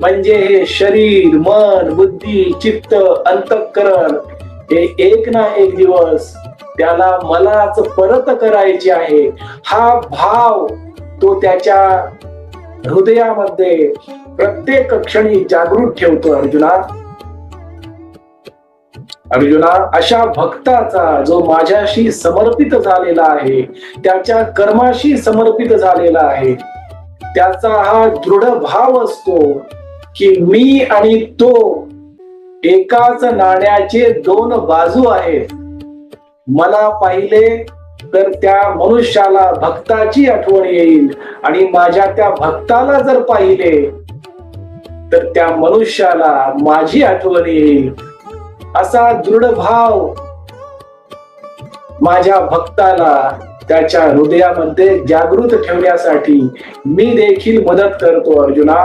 म्हणजे हे शरीर मन बुद्धी चित्त अंतःकरण हे एक ना एक दिवस त्याला मलाच परत करायचे आहे. हा भाव तो त्याच्या हृदयामध्ये प्रत्येक क्षणी जागृत ठेवतो अर्जुना. अर्जुना अशा भक्ताचा जो माझ्याशी समर्पित झालेला आहे त्याच्या कर्माशी समर्पित झालेला आहे त्याचा हा दृढ भाव असतो. की मी आणि तो एकाच नाण्याचे दोन बाजू आहेत. मला पाहिले तर त्या मनुष्याला भक्ताची आठवण येईल आणि माझ्या त्या भक्ताला जर पाहिले तर त्या मनुष्याला माझी आठवण येईल. असा दृढ भाव माझ्या भक्ताला त्याच्या हृदयामध्ये जागृत ठेवण्यासाठी मी देखील मदत करतो अर्जुना.